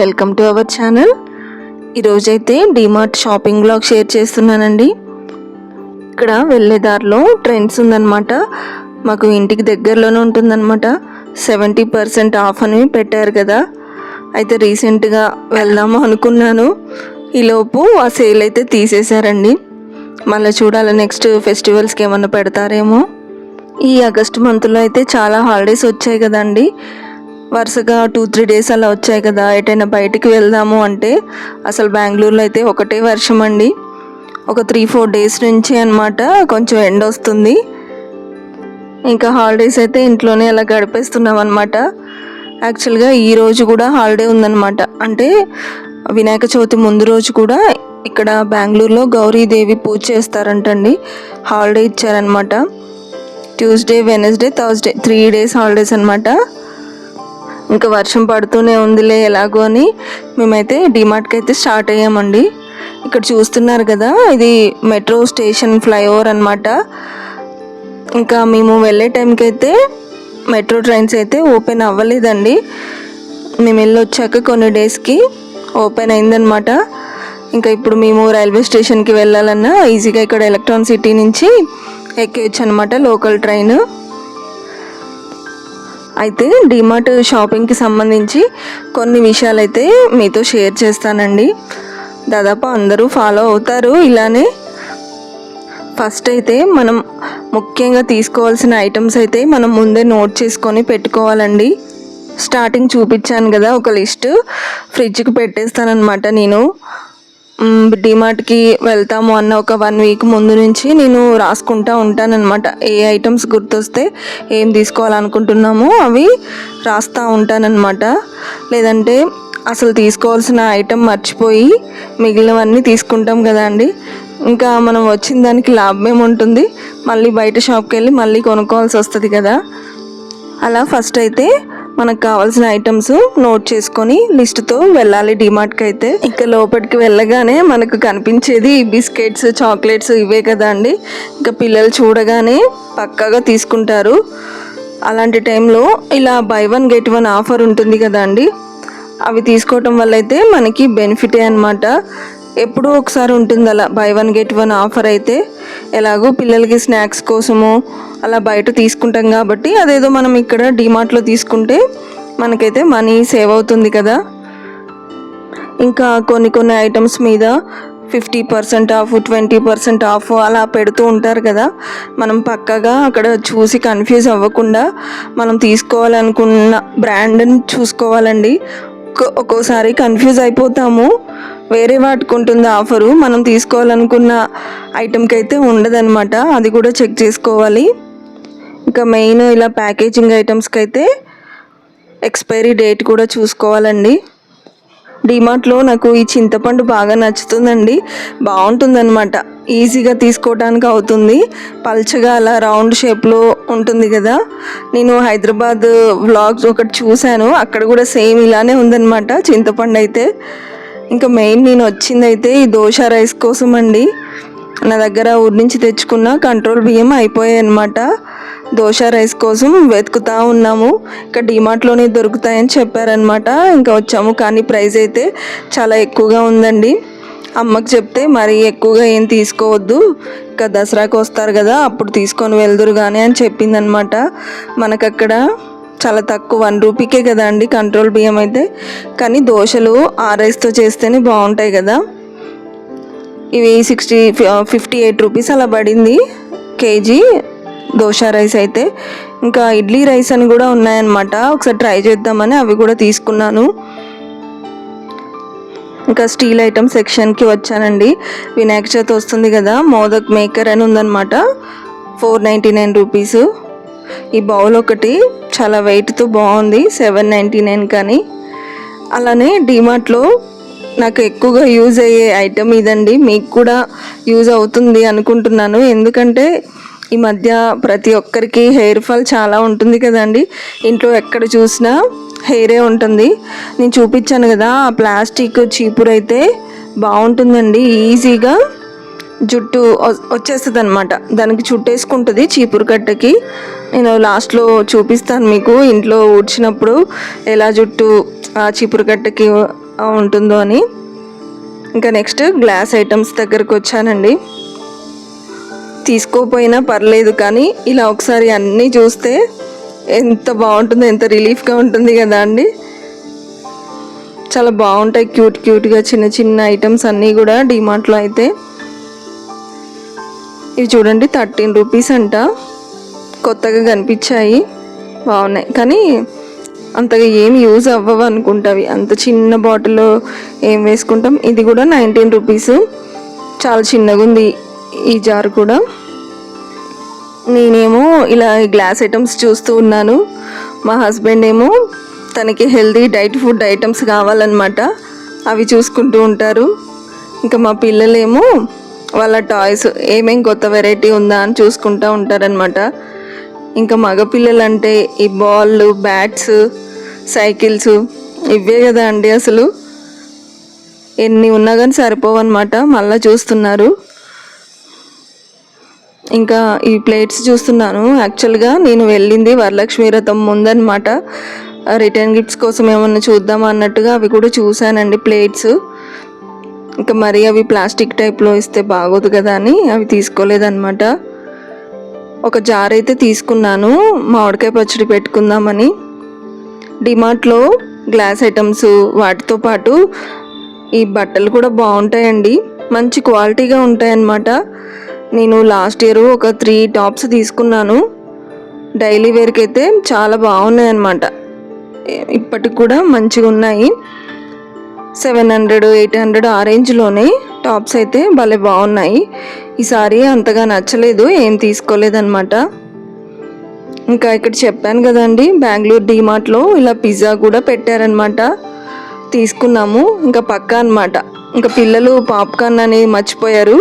Welcome to our channel. ఈరోజైతే DMart shopping blog share చేస్తున్నానండి. ఇక్కడ వెళ్ళే దారిలో ట్రెండ్స్ ఉందన్నమాట. మాకు ఇంటికి దగ్గరలోనే ఉంటుందన్నమాట. సెవెంటీ పర్సెంట్ ఆఫ్ అని పెట్టారు కదా. అయితే రీసెంట్గా వెళ్దాము అనుకున్నాను. ఈలోపు ఆ సేల్ అయితే తీసేశారండి. మళ్ళీ చూడాలి నెక్స్ట్ ఫెస్టివల్స్కి ఏమన్నా పెడతారేమో. ఈ ఆగస్ట్ మంత్లో అయితే చాలా హాలిడేస్ వచ్చాయి కదండి. వరుసగా టూ త్రీ డేస్ అలా వచ్చాయి కదా. ఎటైనా బయటికి వెళ్దాము అంటే అసలు బెంగళూరులో అయితే ఒకటే వర్షం అండి. ఒక త్రీ ఫోర్ డేస్ నుంచి అనమాట కొంచెం ఎండ వస్తుంది. ఇంకా హాలిడేస్ అయితే ఇంట్లోనే అలా గడిపేస్తున్నాం అనమాట యాక్చువల్గా ఈ రోజు కూడా హాలిడే ఉందన్నమాట. అంటే వినాయక చవితి ముందు రోజు కూడా ఇక్కడ బెంగళూరులో గౌరీదేవి పూజ చేస్తారంటండి. హాలిడే ఇచ్చారనమాట Tuesday Wednesday Thursday three days holidays అనమాట ఇంకా వర్షం పడుతూనే ఉందిలే ఎలాగో అని మేమైతే డిమార్ట్కి అయితే స్టార్ట్ అయ్యామండి. ఇక్కడ చూస్తున్నారు కదా ఇది మెట్రో స్టేషన్ ఫ్లైఓవర్ అనమాట ఇంకా మేము వెళ్ళే టైంకి అయితే మెట్రో ట్రైన్స్ అయితే ఓపెన్ అవ్వలేదండి. మేము వెళ్ళి వచ్చాక కొన్ని డేస్కి ఓపెన్ అయిందనమాట ఇంకా ఇప్పుడు మేము రైల్వే స్టేషన్కి వెళ్ళాలన్నా ఈజీగా ఇక్కడ ఎలక్ట్రాన్ సిటీ నుంచి ఎక్కేయచ్చు అనమాట లోకల్ ట్రైన్. అయితే డిమార్ట్ షాపింగ్కి సంబంధించి కొన్ని విషయాలు అయితే మీతో షేర్ చేస్తానండి. దాదాపు అందరూ ఫాలో అవుతారు. ఇలానే ఫస్ట్ అయితే మనం ముఖ్యంగా తీసుకోవాల్సిన ఐటమ్స్ అయితే మనం ముందే నోట్ చేసుకొని పెట్టుకోవాలండి. స్టార్టింగ్ చూపించాను కదా ఒక లిస్ట్ ఫ్రిడ్జ్కి పెట్టేస్తానన్నమాట నేను. డిమార్ట్కి వెళ్తాము అన్న ఒక వన్ వీక్ ముందు నుంచి నేను రాసుకుంటా ఉంటానన్నమాట. ఏ ఐటమ్స్ గుర్తొస్తే ఏం తీసుకోవాలనుకుంటున్నామో అవి రాస్తూ ఉంటానన్నమాట. లేదంటే అసలు తీసుకోవాల్సిన ఐటమ్ మర్చిపోయి మిగిలినవన్నీ తీసుకుంటాం కదా అండి. ఇంకా మనం వచ్చిన దానికి లాభం ఏముంటుంది మళ్ళీ బయట షాప్కి వెళ్ళి మళ్ళీ కొనుక్కోవాల్సి వస్తుంది కదా. అలా ఫస్ట్ అయితే మనకు కావాల్సిన ఐటమ్స్ నోట్ చేసుకొని లిస్ట్తో వెళ్ళాలి డిమార్ట్కి అయితే. ఇంకా లోపలికి వెళ్ళగానే మనకు కనిపించేది బిస్కెట్స్ చాక్లెట్స్ ఇవే కదా అండి. ఇంకా పిల్లలు చూడగానే పక్కాగా తీసుకుంటారు. అలాంటి టైంలో ఇలా buy one get one offer ఉంటుంది కదా అండి. అవి తీసుకోవటం వల్ల అయితే మనకి బెనిఫిటే అనమాట ఎప్పుడూ ఒకసారి ఉంటుంది అలా buy one get one offer అయితే. ఎలాగో పిల్లలకి స్నాక్స్ కోసము అలా బయట తీసుకుంటాం కాబట్టి అదేదో మనం ఇక్కడ డిమార్ట్లో తీసుకుంటే మనకైతే మనీ సేవ్ అవుతుంది కదా. ఇంకా కొన్ని కొన్ని ఐటమ్స్ మీద fifty percent off twenty percent off అలా పెడుతూ ఉంటారు కదా. మనం పక్కగా అక్కడ చూసి కన్ఫ్యూజ్ అవ్వకుండా మనం తీసుకోవాలనుకున్న బ్రాండ్ని చూసుకోవాలండి. ఒక్కోసారి కన్ఫ్యూజ్ అయిపోతాము. వేరే వాటికి ఉంటుంది ఆఫరు మనం తీసుకోవాలనుకున్న ఐటెంకి అయితే ఉండదనమాట అది కూడా చెక్ చేసుకోవాలి. ఇంకా మెయిన్ ఇలా ప్యాకేజింగ్ ఐటమ్స్కి అయితే ఎక్స్పైరీ డేట్ కూడా చూసుకోవాలండి. డిమార్ట్లో నాకు ఈ చింతపండు బాగా నచ్చుతుందండి. బాగుంటుందన్నమాట. ఈజీగా తీసుకోవడానికి అవుతుంది. పల్చగా అలా రౌండ్ షేప్లో ఉంటుంది కదా. నేను హైదరాబాద్ వ్లాగ్స్ ఒకటి చూశాను. అక్కడ కూడా సేమ్ ఇలానే ఉందన్నమాట చింతపండు అయితే ఇంకా మెయిన్ నేను వచ్చింది అయితే ఈ దోశ రైస్ కోసం అండి నా దగ్గర ఊరి నుంచి తెచ్చుకున్న కంట్రోల్ బియ్యం అయిపోయాయి అనమాట దోశ రైస్ కోసం వెతుకుతా ఉన్నాము. ఇక్కడ డిమార్ట్లోనే దొరుకుతాయని చెప్పారనమాట ఇంకా వచ్చాము కానీ ప్రైస్ అయితే చాలా ఎక్కువగా ఉందండి. అమ్మకి చెప్తే మరి ఎక్కువగా ఏం తీసుకోవద్దు. ఇంకా దసరాకు వస్తారు కదా అప్పుడు తీసుకొని వెళ్దురు కానీ అని చెప్పిందనమాట మనకు అక్కడ చాలా తక్కువ వన్ రూపీకే కదా అండి కంట్రోల్ బియ్యం అయితే. కానీ దోశలు ఆ రైస్తో చేస్తేనే బాగుంటాయి కదా. ఇవి సిక్స్టీ ఫిఫ్టీ ఎయిట్ రూపీస్ అలా పడింది కేజీ దోశ రైస్ అయితే. ఇంకా ఇడ్లీ రైస్ అని కూడా ఉన్నాయన్నమాట. ఒకసారి ట్రై చేద్దామని అవి కూడా తీసుకున్నాను. ఇంకా స్టీల్ ఐటమ్ సెక్షన్కి వచ్చానండి. వినాయక చవితి వస్తుంది కదా మోదక్ మేకర్ అని ఉందన్నమాట. ఫోర్ నైంటీ నైన్ రూపీస్ ఈ బౌల్ ఒకటి చాలా వెయిట్తో బాగుంది సెవెన్ నైంటీ నైన్ కానీ. అలానే డిమార్ట్లో నాకు ఎక్కువగా యూజ్ అయ్యే ఐటమ్ ఇదండి. మీకు కూడా యూజ్ అవుతుంది అనుకుంటున్నాను. ఎందుకంటే ఈ మధ్య ప్రతి ఒక్కరికి హెయిర్ ఫాల్ చాలా ఉంటుంది కదండి. ఇంట్లో ఎక్కడ చూసినా హెయిరే ఉంటుంది. నేను చూపించాను కదా ఆ ప్లాస్టిక్ చీపురు అయితే బాగుంటుందండి. ఈజీగా జుట్టు వచ్చేస్తుంది అనమాట దానికి చుట్టేసుకుంటుంది చీపురు కట్టకి. నేను లాస్ట్లో చూపిస్తాను మీకు. ఇంట్లో ఊడ్చినప్పుడు ఎలా జుట్టు ఆ చీపురు కట్టకి ఉంటుందో అని. ఇంకా నెక్స్ట్ గ్లాస్ ఐటమ్స్ దగ్గరకు వచ్చానండి. తీసుకోపోయినా పర్లేదు కానీ ఇలా ఒకసారి అన్నీ చూస్తే ఎంత బాగుంటుందో ఎంత రిలీఫ్గా ఉంటుంది కదా అండి. చాలా బాగుంటాయి క్యూట్ క్యూట్గా చిన్న చిన్న ఐటమ్స్ అన్నీ కూడా డిమార్ట్లో అయితే. ఇవి చూడండి థర్టీన్ రూపీస్ అంట. కొత్తగా కనిపించాయి. బాగున్నాయి. కానీ అంతగా ఏం యూజ్ అవ్వవు అనుకుంటావి. అంత చిన్న బాటిల్లో ఏం వేసుకుంటాం? ఇది కూడా నైన్టీన్ రూపీస్. చాలా చిన్నగా ఉంది ఈ జార్ కూడా. నేనేమో ఇలా గ్లాస్ ఐటమ్స్ చూస్తూ ఉన్నాను. మా హస్బెండ్ ఏమో తనకి హెల్దీ డైట్ ఫుడ్ ఐటమ్స్ కావాలన్నమాట. అవి చూసుకుంటూ ఉంటారు. ఇంకా మా పిల్లలేమో వాళ్ళ టాయ్స్ ఏమేం కొత్త వెరైటీ ఉందా అని చూసుకుంటూ ఉంటారనమాట ఇంకా మగ పిల్లలు అంటే ఈ బాల్ బ్యాట్స్ సైకిల్స్ ఇవే కదా అండి అసలు. ఎన్ని ఉన్నా కానీ సరిపోవన్నమాట మళ్ళీ చూస్తున్నారు. ఇంకా ఈ ప్లేట్స్ చూస్తున్నాను. యాక్చువల్గా నేను వెళ్ళింది వరలక్ష్మి వ్రతం ముందనమాట రిటర్న్ గిఫ్ట్స్ కోసం ఏమన్నా చూద్దాం అన్నట్టుగా అవి కూడా చూశానండి ప్లేట్స్. ఇంకా మరి అవి ప్లాస్టిక్ టైప్లో ఇస్తే బాగోదు కదా అని అవి తీసుకోలేదన్నమాట. ఒక జార్ అయితే తీసుకున్నాను. మామిడికాయ పచ్చడి పెట్టుకుందామని. డిమార్ట్లో గ్లాస్ ఐటమ్స్ వాటితో పాటు ఈ బట్టలు కూడా బాగుంటాయండి. మంచి క్వాలిటీగా ఉంటాయన్నమాట. నేను లాస్ట్ ఇయర్ ఒక త్రీ టాప్స్ తీసుకున్నాను. డైలీ వేర్కి అయితే చాలా బాగున్నాయి అన్నమాట ఇప్పటికి కూడా మంచిగా ఉన్నాయి. సెవెన్ హండ్రెడ్ ఎయిట్ హండ్రెడ్ ఆ రేంజ్లోనే టాప్స్ అయితే భలే బాగున్నాయి. ఈసారి అంతగా నచ్చలేదు ఏం తీసుకోలేదన్నమాట. ఇంకా ఇక్కడ చెప్పాను కదండి బెంగళూరు డీమార్ట్లో ఇలా పిజ్జా కూడా పెట్టారనమాట తీసుకున్నాము ఇంకా పక్క అనమాట ఇంకా పిల్లలు పాప్కార్న్ అని మర్చిపోయారు.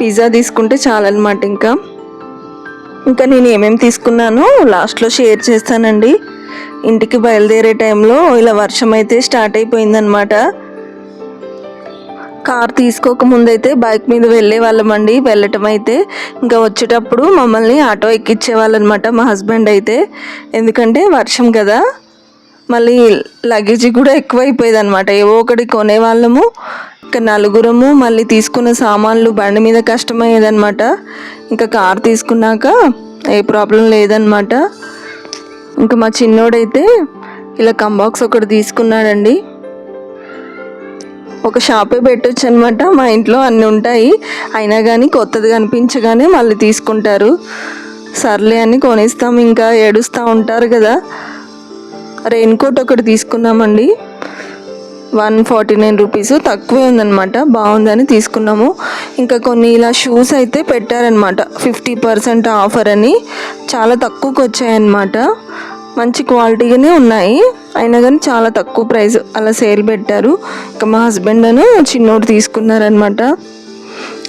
పిజ్జా తీసుకుంటే చాలన్నమాట ఇంకా. ఇంకా నేను ఏమేమి తీసుకున్నానో లాస్ట్లో షేర్ చేస్తానండి. ఇంటికి బయలుదేరే టైంలో ఇలా వర్షం అయితే స్టార్ట్ అయిపోయిందనమాట కార్ తీసుకోకముందు అయితే బైక్ మీద వెళ్ళే వాళ్ళమండి. వెళ్ళటం అయితే ఇంకా వచ్చేటప్పుడు మమ్మల్ని ఆటో ఎక్కించేవాళ్ళనమాట మా హస్బెండ్ అయితే. ఎందుకంటే వర్షం కదా. మళ్ళీ లగేజ్ కూడా ఎక్కువైపోయేది అనమాట ఏవో ఒకటి కొనేవాళ్ళము. ఇంకా నలుగురము మళ్ళీ తీసుకున్న సామాన్లు బండి మీద కష్టమయ్యేదనమాట. ఇంకా కార్ తీసుకున్నాక ఏ ప్రాబ్లం లేదనమాట. ఇంకా మా చిన్నోడైతే ఇలా కంబాక్స్ ఒకటి తీసుకున్నాడండి. ఒక షాపే పెట్టొచ్చు అనమాట మా ఇంట్లో అన్నీ ఉంటాయి. అయినా కానీ కొత్తది కనిపించగానే మళ్ళీ తీసుకుంటారు. సర్లే అని కొనిస్తాం. ఇంకా ఏడుస్తూ ఉంటారు కదా. రెయిన్ కోట్ ఒకటి తీసుకున్నామండి. One forty nine rupees. తక్కువే ఉందన్నమాట. బాగుందని తీసుకున్నాము. ఇంకా కొన్ని ఇలా షూస్ అయితే పెట్టారనమాట ఫిఫ్టీ పర్సెంట్ ఆఫర్ అని. చాలా తక్కువకి వచ్చాయన్నమాట మంచి క్వాలిటీగానే ఉన్నాయి. అయినా కానీ చాలా తక్కువ ప్రైస్ అలా సేల్ పెట్టారు. ఇంకా మా హస్బెండ్ అను చిన్నోడు తీసుకున్నారనమాట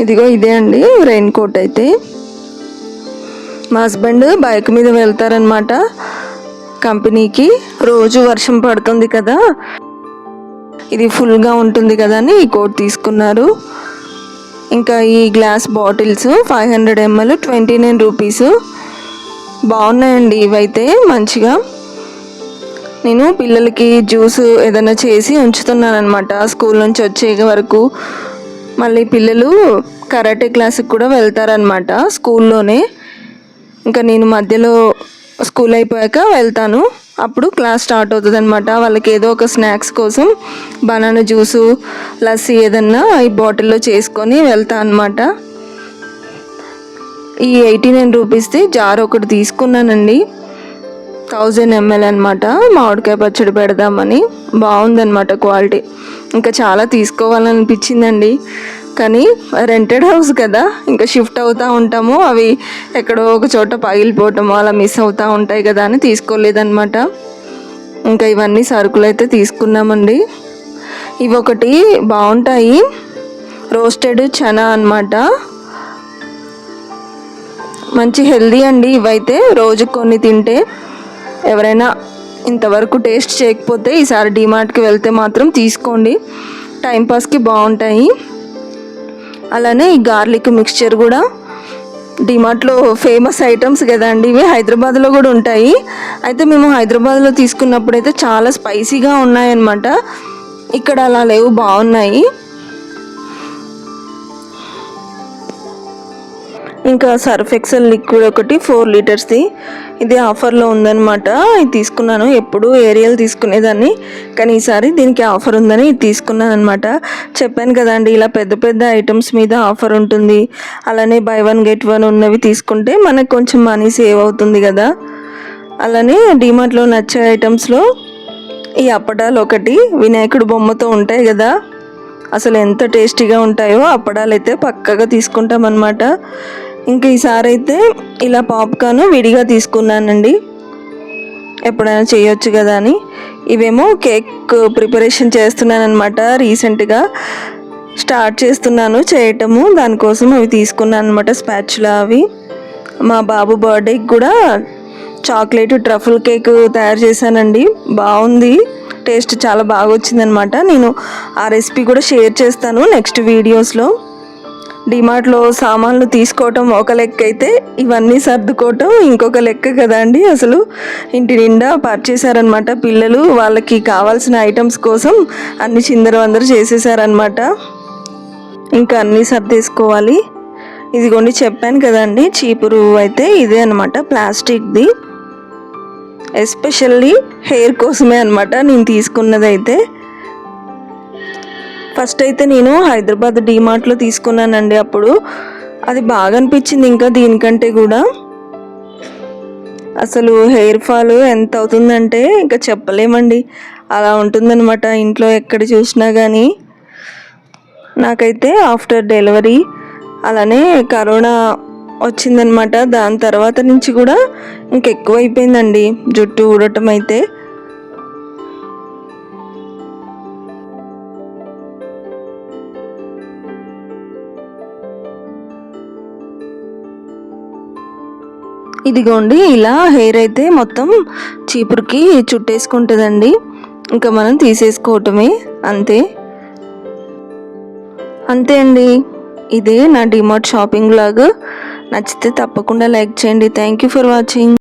ఇదిగో ఇదే అండి రెయిన్ కోట్ అయితే. మా హస్బెండ్ బైక్ మీద వెళ్తారనమాట కంపెనీకి రోజు వర్షం పడుతుంది కదా. ఇది ఫుల్గా ఉంటుంది కదా అని ఈ కోట్ తీసుకున్నారు. ఇంకా ఈ glass bottles five hundred ML twenty nine rupees బాగున్నాయండి ఇవైతే మంచిగా. నేను పిల్లలకి జ్యూస్ ఏదైనా చేసి ఉంచుతున్నాను అనమాట స్కూల్ నుంచి వచ్చే వరకు మళ్ళీ పిల్లలు కరాటే క్లాస్కి కూడా వెళ్తారనమాట స్కూల్లోనే. ఇంకా నేను మధ్యలో స్కూల్ అయిపోయాక వెళ్తాను. అప్పుడు క్లాస్ స్టార్ట్ అవుతుంది అనమాట వాళ్ళకి ఏదో ఒక స్నాక్స్ కోసం బనానా జ్యూసు లస్సీ ఏదన్నా ఈ బాటిల్లో చేసుకొని వెళ్తా అనమాట ఈ ఎయిటీ నైన్ రూపీస్ది జార్ ఒకటి తీసుకున్నానండి. థౌజండ్ ఎంఎల్ అనమాట మామిడికాయ పచ్చడి పెడదామని. బాగుందన్నమాట క్వాలిటీ. ఇంకా చాలా తీసుకోవాలనిపించిందండి. కానీ రెంటెడ్ హౌస్ కదా. ఇంకా షిఫ్ట్ అవుతూ ఉంటాము. అవి ఎక్కడో ఒక చోట పగిలిపోవటము అలా మిస్ అవుతూ ఉంటాయి కదా అని తీసుకోలేదన్నమాట. ఇంకా ఇవన్నీ సరుకులు అయితే తీసుకున్నామండి. ఇవి ఒకటి బాగుంటాయి. రోస్టెడ్ చనా అనమాట మంచి హెల్దీ అండి ఇవైతే. రోజు కొన్ని తింటే ఎవరైనా ఇంతవరకు టేస్ట్ చేయకపోతే ఈసారి డిమార్ట్కి వెళ్తే మాత్రం తీసుకోండి. టైంపాస్కి బాగుంటాయి. అలానే ఈ గార్లిక్ మిక్స్చర్ కూడా డిమార్ట్లో ఫేమస్ ఐటమ్స్ కదండి ఇవి హైదరాబాద్లో కూడా ఉంటాయి. అయితే మేము హైదరాబాద్లో తీసుకున్నప్పుడు అయితే చాలా స్పైసీగా ఉన్నాయన్నమాట. ఇక్కడ అలా లేవు బాగున్నాయి. ఇంకా సర్ఫ్ ఎక్సెల్ లిక్విడ్ ఒకటి ఫోర్ లీటర్స్ది ఇది ఆఫర్లో ఉందన్నమాట. ఇది తీసుకున్నాను. ఎప్పుడు ఏరియల్ తీసుకునేదాన్ని. కానీ ఈసారి దీనికి ఆఫర్ ఉందని ఇది తీసుకున్నాను అనమాట చెప్పాను కదండి ఇలా పెద్ద పెద్ద ఐటమ్స్ మీద ఆఫర్ ఉంటుంది. అలానే బై వన్ గెట్ వన్ ఉన్నవి తీసుకుంటే మనకు కొంచెం మనీ సేవ్ అవుతుంది కదా. అలానే డిమార్ట్లో నచ్చే ఐటమ్స్లో ఈ అప్పడాలు ఒకటి వినాయకుడు బొమ్మతో ఉంటాయి కదా. అసలు ఎంత టేస్టీగా ఉంటాయో అప్పడాలు అయితే పక్కగా తీసుకుంటాం అనమాట ఇంకా ఈసారి అయితే ఇలా పాప్కార్న్ విడిగా తీసుకున్నానండి. ఎప్పుడైనా చేయొచ్చు కదా అని. ఇవేమో కేక్ ప్రిపరేషన్ చేస్తున్నానమాట రీసెంట్గా. స్టార్ట్ చేస్తున్నాను చేయటము. దానికోసం అవి తీసుకున్నాను అనమాట స్పాచ్లా అవి. మా బాబు బర్త్డేకి కూడా చాక్లెట్ ట్రఫుల్ కేక్ తయారు చేశానండి. బాగుంది. టేస్ట్ చాలా బాగా వచ్చిందనమాట నేను ఆ రెసిపీ కూడా షేర్ చేస్తాను నెక్స్ట్ వీడియోస్లో. డిమార్ట్లో సామాన్లు తీసుకోవటం ఒక లెక్క అయితే ఇవన్నీ సర్దుకోవటం ఇంకొక లెక్క కదా అండి. అసలు ఇంటి నిండా పర్చేసారనమాట పిల్లలు. వాళ్ళకి కావాల్సిన ఐటమ్స్ కోసం అన్ని చిందర వందరు చేసేసారనమాట ఇంకా అన్నీ సర్దేసుకోవాలి. ఇదిగోండి చెప్పాను కదండి చీపురు అయితే ఇదే అనమాట ప్లాస్టిక్ది. ఎస్పెషల్లీ హెయిర్ కోసమే అనమాట నేను తీసుకున్నదైతే. ఫస్ట్ అయితే నేను హైదరాబాద్ డీమార్ట్లో తీసుకున్నానండి అప్పుడు. అది బాగా అనిపించింది ఇంకా దీనికంటే కూడా. అసలు హెయిర్ ఫాల్ ఎంత అవుతుందంటే ఇంకా చెప్పలేమండి. అలా ఉంటుందన్నమాట ఇంట్లో ఎక్కడ చూసినా కానీ నాకైతే ఆఫ్టర్ డెలివరీ అలానే కరోనా వచ్చిందనమాట దాని తర్వాత నుంచి కూడా ఇంకెక్కువైపోయిందండి జుట్టు ఊడటం అయితే. ఇదిగోండి ఇలా హెయిర్ అయితే మొత్తం చీపురుకి చుట్టేసుకుంటుందండి. ఇంకా మనం తీసేసుకోవటమే అంతే. అంతే అండి. ఇదే నా డిమార్ట్ షాపింగ్ లాగా. నచ్చితే తప్పకుండా లైక్ చేయండి. Thank you for watching.